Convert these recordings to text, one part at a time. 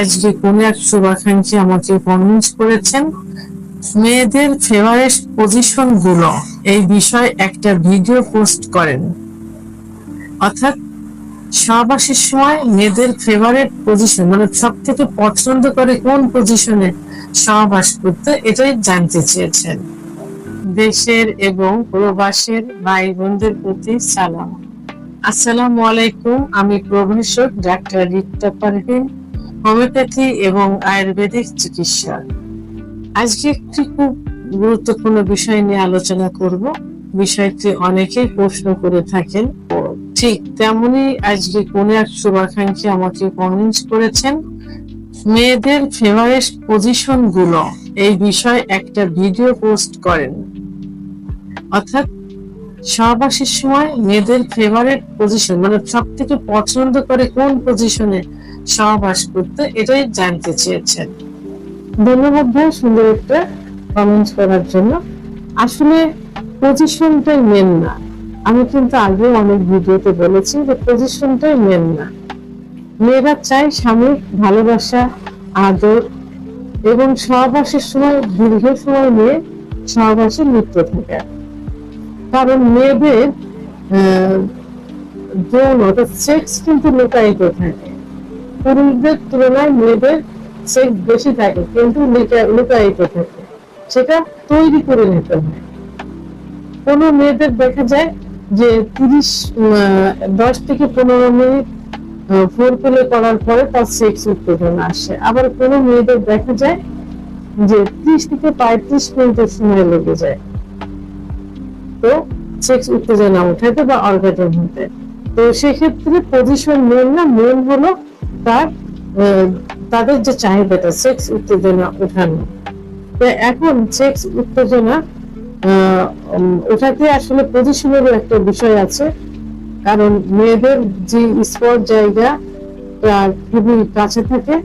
আজকে কোন এক শুভাকাঙ্ক্ষী আমাকে কমেন্ট করেছেন, মেয়েদের ফেভারিট পজিশনগুলো এই বিষয়ে একটা ভিডিও পোস্ট করেন। অর্থাৎ সহবাসের সময় মেয়েদের ফেভারিট পজিশন মানে সব থেকে পছন্দ করে কোন পজিশনে সহবাস করতে, এটাই জানতে চেয়েছেন। দেশের এবং প্রবাসের ভাই বোনদের প্রতি সালাম। আসসালামু আলাইকুম, আমি প্রভাষক ডাক্তার রিক্তা পারভিন। হোমিওপ্যাথি এবং আয়ুর্বেদিক চিকিৎসা। আজকে একটি খুব গুরুত্বপূর্ণ বিষয় নিয়ে আলোচনা করব। বিষয়টি অনেকেই প্রশ্ন করে থাকেন। ঠিক তেমনি আজকে কোন এক শুভাকাঙ্ক্ষী আমাকে কমেন্ট করেছেন, মেয়েদের ফেভারিট পজিশনগুলো এই বিষয়ে একটা ভিডিও পোস্ট করেন। অর্থাৎ সহবাসের সময় মেয়েদের ফেভারিট পজিশন মানে সব থেকে পছন্দ করে কোন পজিশনে সহবাস করতে এটাই জানতে চেয়েছেন। ধন্যবাদ সুন্দর একটা কমেন্ট করার জন্য। আসলে পজিশনটাই মেন না। আমি কিন্তু আগে অনেক ভিডিওতে বলেছি যে পজিশনটাই মেন না। মেয়েরা চায় স্বামীর ভালোবাসা, আদর এবং সহবাসের সময়, দীর্ঘ সময় নিয়ে সহবাসে লিপ্ত থাকে। কারণ মেয়েদের যৌন অর্থাৎ সেক্স কিন্তু লুকায়িত থাকে। পুরুষদের তুলনায় মেয়েদের সেক্স বেশি থাকে, কিন্তু লুকা- লুকায়িত থাকে সেটা তৈরি করে নিতে হয়। কোনো মেয়েদের দেখা যায় যে তিরিশ দশ থেকে পনেরো মিনিট ফোর প্লে করার পরে তার সেক্স উত্তেজনা আসে। আবার কোনো মেয়েদের দেখা যায় যে ত্রিশ থেকে পঁয়ত্রিশ মিনিটের সময় লেগে যায়। তো সেক্স উত্তেজনা উঠাতে বা অর্গাজম হতে। তো সেক্ষেত্রে পজিশন মেন না মেন হলো তার তাদের যে চাহিদাটা সেক্স উত্তেজনা উঠানো তো এখন সেক্স উত্তেজনা ওঠাতে আসলে পজিশনেরও একটা বিষয় আছে। কারণ মেয়েদের যে স্পট জায়গা খুবই কাছে থাকে।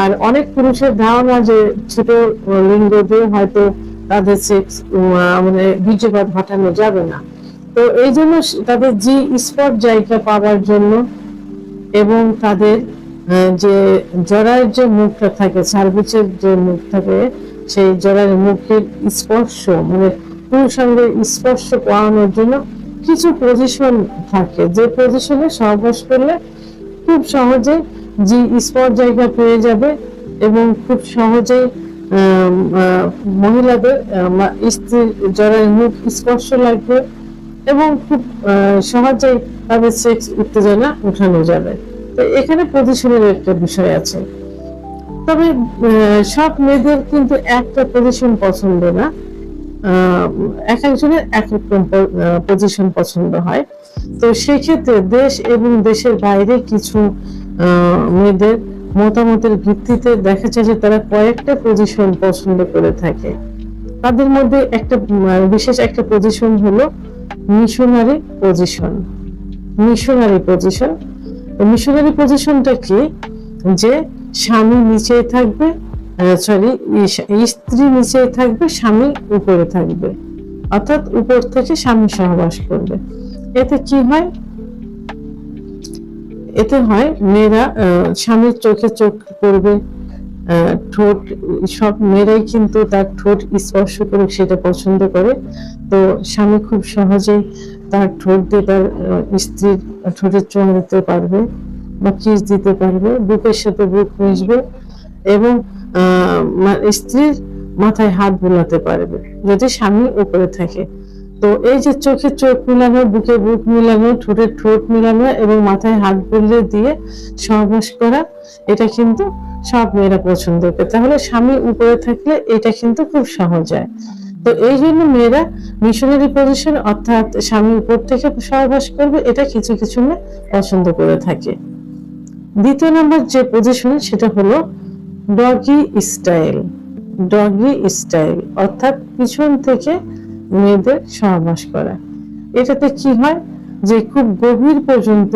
আর অনেক পুরুষের ধারণা যে ছোট লিঙ্গ দিয়ে হয়তো তাদের সেক্স মানে বীর্যপাত ঘটানো যাবে না। তো এই জন্য তাদের জি স্পট জায়গা পাওয়ার জন্য এবং তাদের যে জরায়ের যে মুখটা থাকে, সার্ভিসের যে মুখ থাকে, সেই জরায়ের মুখের স্পর্শ মানে পুরুষাঙ্গে স্পর্শ পাওয়ানোর জন্য কিছু পজিশন থাকে। যে পজিশনে সহবাস করলে খুব সহজে যে স্পট জায়গা পেয়ে যাবে এবং খুব সহজে মহিলাদের স্ত্রীর জরায়ের মুখ স্পর্শ লাগবে। এবং খুব আহ, সহজেই তাদের সেক্স উত্তেজনা উঠানো যাবে। তো এখানে পজিশনের একটা বিষয় আছে। তবে সব মেয়েদের কিন্তু একটা পজিশন পছন্দ না। এক একজনের এক এক পজিশন পছন্দ হয়। তো সেক্ষেত্রে দেশ এবং দেশের বাইরে কিছু মেয়েদের মতামতের ভিত্তিতে দেখা যায় যে তারা কয়েকটা পজিশন পছন্দ করে থাকে। তাদের মধ্যে একটা বিশেষ একটা পজিশন হলো missionary position. Missionary position. Missionary পজিশনটা কি? যে স্বামী নিচে থাকবে সরি স্ত্রী নিচে থাকবে স্বামী উপরে থাকবে। অর্থাৎ উপর থেকে স্বামী সহবাস করবে। এতে কি হয়? এতে হয় মেয়েরা স্বামীর চোখে চোখ করবে আহ, ঠোঁট, সব মেয়েরাই কিন্তু তার ঠোঁট স্পর্শ করে সেটা পছন্দ করে। তো স্বামী খুব সহজেই তার ঠোঁট দিয়ে তার স্ত্রীর ঠোঁটের চোখ দিতে পারবে, বা কিস দিতে পারবে, বুকের সাথে বুক মিশবে এবং স্ত্রীর মাথায় হাত বোলাতে পারবে যদি স্বামী উপরে থাকে। তো এই যে চোখে চোখ মিলানো, বুকে বুক মিলানো, ঠোঁটে ঠোঁট মিলানো এবং মাথায় হাত বুলিয়ে দিয়ে সহবাস করা, এটা কিন্তু সব মেয়েরা পছন্দ করে। তাহলে স্বামী উপরে থাকলে এটা কিন্তু খুব সহজ হয়। তো এই জন্য মেয়েরা মিশনারি পজিশন অর্থাৎ স্বামী উপর থেকে সহবাস করবে, এটা কিছু কিছু মেয়ে পছন্দ করে থাকে। দ্বিতীয় নম্বর যে পজিশন সেটা হলো ডগি স্টাইল ডগি স্টাইল অর্থাৎ পিছন থেকে মেয়েদের সহবাস করা। এটাতে কি হয়? যে খুব গভীর পর্যন্ত,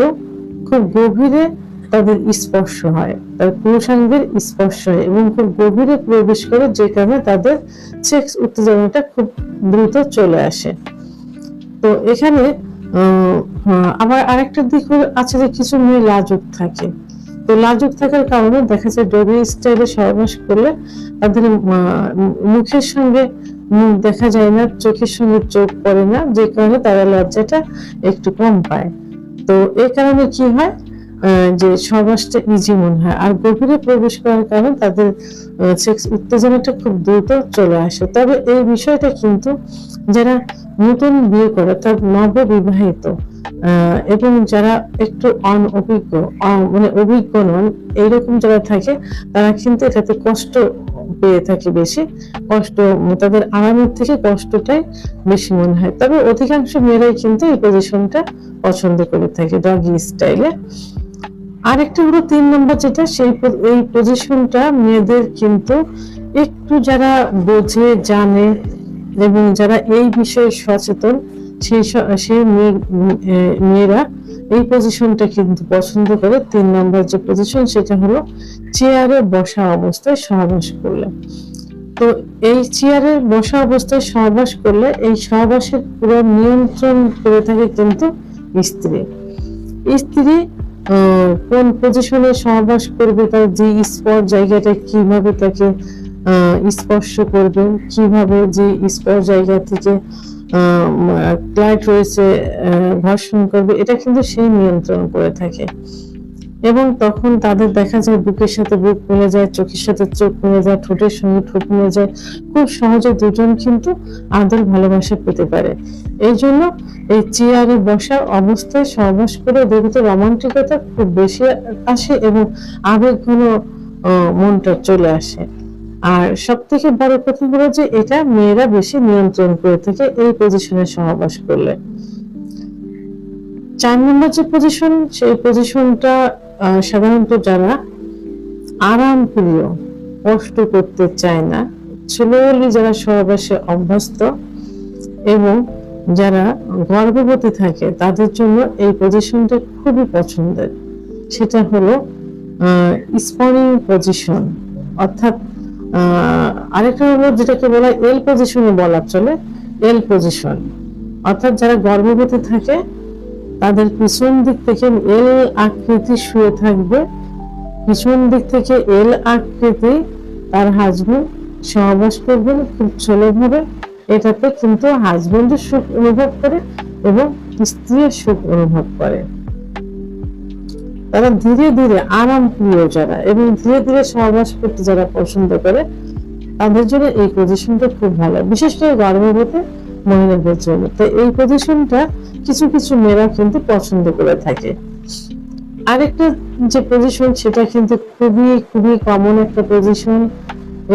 খুব গভীরে তাদের স্পর্শ হয়। তার পুরুষাঙ্গের স্পর্শ হয় এবং খুব গভীরে প্রবেশ করে, যে কারণে তাদের সেক্স উত্তেজনাটা খুব দ্রুত চলে আসে। তো এখানে আবার আরেকটা দিক আছে যে কিছু মেয়ে লাজুক থাকে। তো লাজুক থাকার কারণে দেখা যায় ডগি স্টাইলে সহবাস করলে তাদের মুখের সঙ্গে মুখ দেখা যায় না, চোখের সঙ্গে চোখ পড়ে না, যে কারণে তারা লজ্জাটা একটু কম পায়। তো এই কারণে কি হয়? যে সমাজটা ইজি মনে হয়। আর গভীরে প্রবেশ করার কারণে তাদের সেক্স উত্তেজনাটা খুব দ্রুত চলে আসে। তবে এই বিষয়টা কিন্তু যারা নতুন বিয়ে করে, অর্থাৎ নববিবাহিত এবং যারা একটু অনভিজ্ঞ, অ- মানে অভিজ্ঞ নন, এইরকম যারা থাকে, তারা কিন্তু এটাতে কষ্ট পেয়ে থাকে বেশি, কষ্ট, তাদের আরামের থেকে কষ্টটাই বেশি মনে হয়। তবে অধিকাংশ মেয়েরাই কিন্তু এই পজিশনটা পছন্দ করে থাকে ডগি স্টাইলে আরেকটা হলো তিন নম্বর যেটা, সেই এই পজিশনটা মেয়েদের কিন্তু একটু যারা বোঝে, জানে এবং যারা এই বিষয়ে সচেতন সেই স- মেয়েরা এই পজিশনটা কিন্তু পছন্দ করে। তিন নম্বর যে পজিশন সেটা হলো চেয়ারে বসা অবস্থায় সহবাস করলে। তো এই চেয়ারে বসা অবস্থায় সহবাস করলে এই সহবাসের পুরো নিয়ন্ত্রণ করে থাকে কিন্তু স্ত্রী। স্ত্রী কোন পজিশনে সহবাস করবে, তার যে স্পট জায়গাটা, কীভাবে তাকে স্পর্শ করবে, কীভাবে যে স্পট জায়গা থেকে ক্লাইট রয়েছে ঘর্ষণ করবে, এটা কিন্তু সেই নিয়ন্ত্রণ করে থাকে। এবং তখন তাদের দেখা যায় বুকের সাথে বুক মিলে যায়, চোখের সাথে চোখ মিলে যায়, ঠোঁটের সঙ্গে ঠোঁট মিলে যায়। খুব সহজে দুজন কিন্তু আদর ভালোবাসা পেতে পারে। এই জন্য এই চেয়ারে বসার অবস্থায় সহবাস করে ওদের রোমান্টিকতা খুব বেশি আসে এবং আবেগগুলো মনটা চলে আসে। আর সব থেকে বড় কথা হলো যে এটা মেয়েরা বেশি নিয়ন্ত্রণ করে থাকে এই পজিশনে সহবাস করলে। চার নম্বর যে পজিশন সেই পজিশনটা সাধারণত যারা আরাম প্রিয় কষ্ট করতে চায় না স্লোলি যারা সহবাসে অভ্যস্ত এবং যারা গর্ভবতী থাকে, তাদের জন্য এই পজিশনটা খুবই পছন্দের। সেটা হলো স্পনিং পজিশন অর্থাৎ আরেকটা হলো যেটাকে বলা এল পজিশনে বলা চলে এল পজিশন অর্থাৎ যারা গর্ভবতী থাকে, তাদের পিছন দিক থেকে এল আকৃতি শুয়ে থাকবে। পিছন দিক থেকে এল আকৃতি তার হাজবেন্ড সহবাস করবেন, খুব ভাবে। এটাতে কিন্তু হাজবেন্ডের সুখ অনুভব করে এবং স্ত্রীর সুখ অনুভব করে। তারা ধীরে ধীরে আরাম প্রিয় যারা এবং ধীরে ধীরে সহবাস করতে যারা পছন্দ করে, তাদের জন্য এই পজিশনটা খুব ভালো। বিশেষ করে গর্ভবতী মহিলাদের জন্য। তো এই পজিশনটা কিছু কিছু মেয়েরা কিন্তু পছন্দ করে থাকে। আরেকটা যে পজিশন সেটা কিন্তু খুবই খুবই কমন একটা পজিশন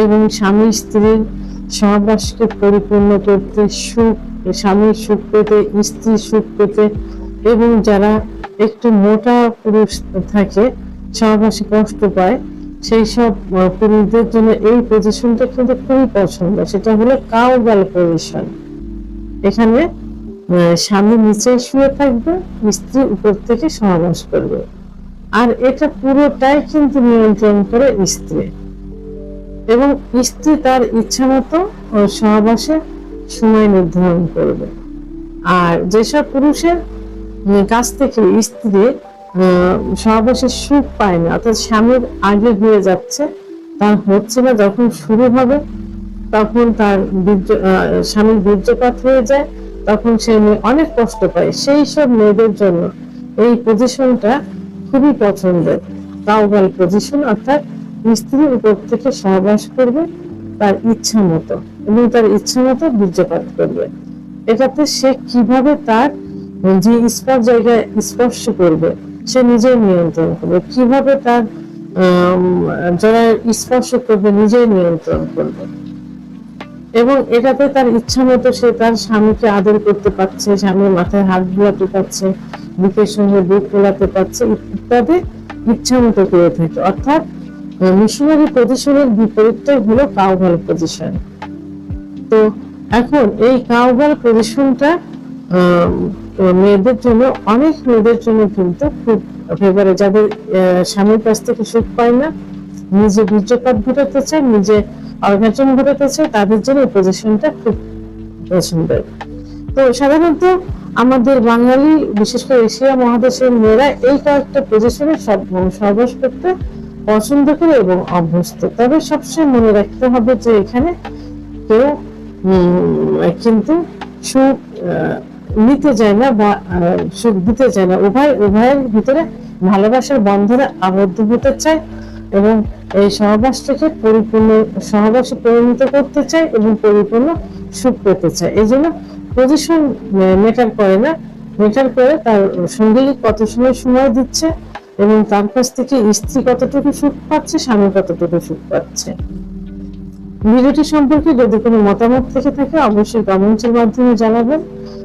এবং স্বামী স্ত্রীর সহবাসকে পরিপূর্ণ করতে সুখ, স্বামীর সুখ পেতে, স্ত্রীর সুখ পেতে এবং যারা একটু মোটা পুরুষ থাকে সহবাসে কষ্ট পায়। সেই সব পুরুষদের জন্য এই পজিশনটা কিন্তু খুবই পছন্দ। সেটা হলো কাউগাল পজিশন এখানে স্বামী নিচে শুয়ে থাকবে, স্ত্রী উপর থেকে সহবাস করবে। আর এটা পুরোটাই কিন্তু নিয়ন্ত্রণ করে স্ত্রী। এবং স্ত্রী তার ইচ্ছা মতো, ও সহবাসে সময় নির্ধারণ করবে। আর যেসব পুরুষের কাছ থেকে স্ত্রী সহবাসের সুখ পায় না অর্থাৎ স্বামীর আগে হয়ে যাচ্ছে। তার হচ্ছে না, যখন শুরু হবে, তখন তার স্বামীর বীর্যপাত হয়ে যায়। তখন সে মেয়ে অনেক কষ্ট পায়। সেই সব মেয়েদের জন্য এই পজিশনটা খুবই পছন্দের। কাউগাল পজিশন অর্থাৎ স্ত্রী উপর থেকে সহবাস করবে তার ইচ্ছা মতো এবং তার ইচ্ছা মতো বীর্যপাত করবে। এটাতে সে কীভাবে তার যে স্পর্শ জায়গায় স্পর্শ করবে, সে নিজেই নিয়ন্ত্রণ করবে। কীভাবে তার যারা স্পর্শ করবে নিজেই নিয়ন্ত্রণ করবে? এবং এটাতে তার ইচ্ছা মতো সে তার স্বামীকে আদর করতে পারছে, স্বামীর মাথায় হাত বোলাতে পারছে, বুকের সঙ্গে বুক ফোলাতে পারছে, ইত্যাদি ইচ্ছা মতো করে থাকে। অর্থাৎ মিশনারি পজিশনের বিপরীতটাই হলো কাউভাল পজিশন তো এখন এই কাউভাল পজিশনটা মেয়েদের জন্য, অনেক মেয়েদের জন্য কিন্তু খুব ফেভারে যাদের স্বামীর কাছ থেকে সুখ পায় না, নিজে বীর্যপাত ঘটাতে চায়, নিজে অর্গাজম ঘটাতে চায়, তাদের জন্য এই পজিশনটা খুব পছন্দের। তো সাধারণত আমাদের বাঙালি, বিশেষ করে এশিয়া মহাদেশের মেয়েরা এই কয়েকটা পজিশনে সব, সহবাস করতে পছন্দ করে এবং অভ্যস্ত। তবে সবসময় মনে রাখতে হবে যে এখানে কেউ কিন্তু সুখ নিতে চায় না বা সুখ দিতে চায় না, উভয়, উভয়ের ভিতরে ভালোবাসার বন্ধনে আবদ্ধ হতে চায় এবং এই সহবাসটাকে পরিপূর্ণ, সহবাসে পরিণত করতে চায় এবং পরিপূর্ণ সুখ পেতে চায়। এই জন্য পজিশন মেটার করে না। মেটার করে তার সঙ্গী কত সময় সময় দিচ্ছে এবং তার কাছ থেকে স্ত্রী কতটুকু সুখ পাচ্ছে, স্বামী কতটুকু সুখ পাচ্ছে। ভিডিওটি সম্পর্কে যদি কোনো মতামত থেকে থাকে, অবশ্যই কমেন্টের মাধ্যমে জানাবেন।